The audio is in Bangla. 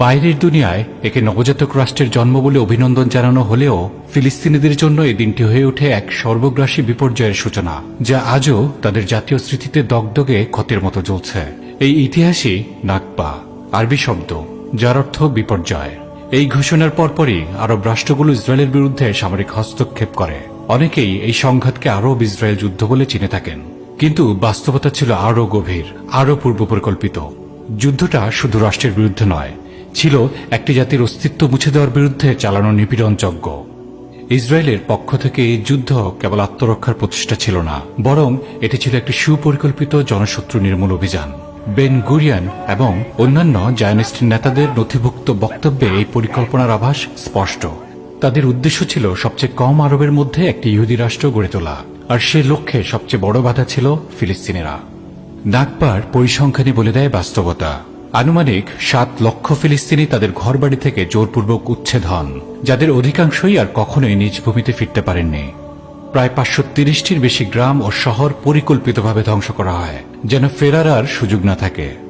বাইরের দুনিয়ায় একে নবজাতক রাষ্ট্রের জন্ম বলে অভিনন্দন জানানো হলেও ফিলিস্তিনিদের জন্য এই দিনটি হয়ে ওঠে এক সর্বগ্রাসী বিপর্যয়ের সূচনা, যা আজও তাদের জাতীয় স্মৃতিতে দগদগে ক্ষতের মতো জ্বলছে। এই ইতিহাসই নাকবা আরবি শব্দ, যার অর্থ বিপর্যয়। এই ঘোষণার পরপরই আরব রাষ্ট্রগুলো ইসরায়েলের বিরুদ্ধে সামরিক হস্তক্ষেপ করে। অনেকেই এই সংঘাতকে আরব ইসরায়েল যুদ্ধ বলে চিনে থাকেন। কিন্তু বাস্তবতা ছিল আরও গভীর, আরও পূর্ব পরিকল্পিত যুদ্ধটা শুধু রাষ্ট্রের বিরুদ্ধে নয় ছিল একটি জাতির অস্তিত্ব মুছে দেওয়ার বিরুদ্ধে চালানো নিপীড়ন যজ্ঞ ইসরায়েলের পক্ষ থেকে এই যুদ্ধ কেবল আত্মরক্ষার প্রচেষ্টা ছিল না, বরং এটি ছিল একটি সুপরিকল্পিত জনশত্রু নির্মূল অভিযান। বেন গুরিয়ান এবং অন্যান্য জায়নিস্ট নেতাদের নথিভুক্ত বক্তব্যে এই পরিকল্পনার আভাস স্পষ্ট। তাদের উদ্দেশ্য ছিল সবচেয়ে কম আরবের মধ্যে একটি ইহুদি রাষ্ট্র গড়ে তোলা, আর সে লক্ষ্যে সবচেয়ে বড় বাধা ছিল ফিলিস্তিনিরা। নাগবার পরিসংখ্যানই বলে দেয় বাস্তবতা। আনুমানিক সাত লক্ষ ফিলিস্তিনি তাদের ঘরবাড়ি থেকে জোরপূর্বক উচ্ছেদ হন, যাদের অধিকাংশই আর কখনোই নিজ ভূমিতে ফিরতে পারেননি। প্রায় পাঁচশো তিরিশটির বেশি গ্রাম ও শহর পরিকল্পিতভাবে ধ্বংস করা হয়, যেন ফেরার আর সুযোগ না থাকে।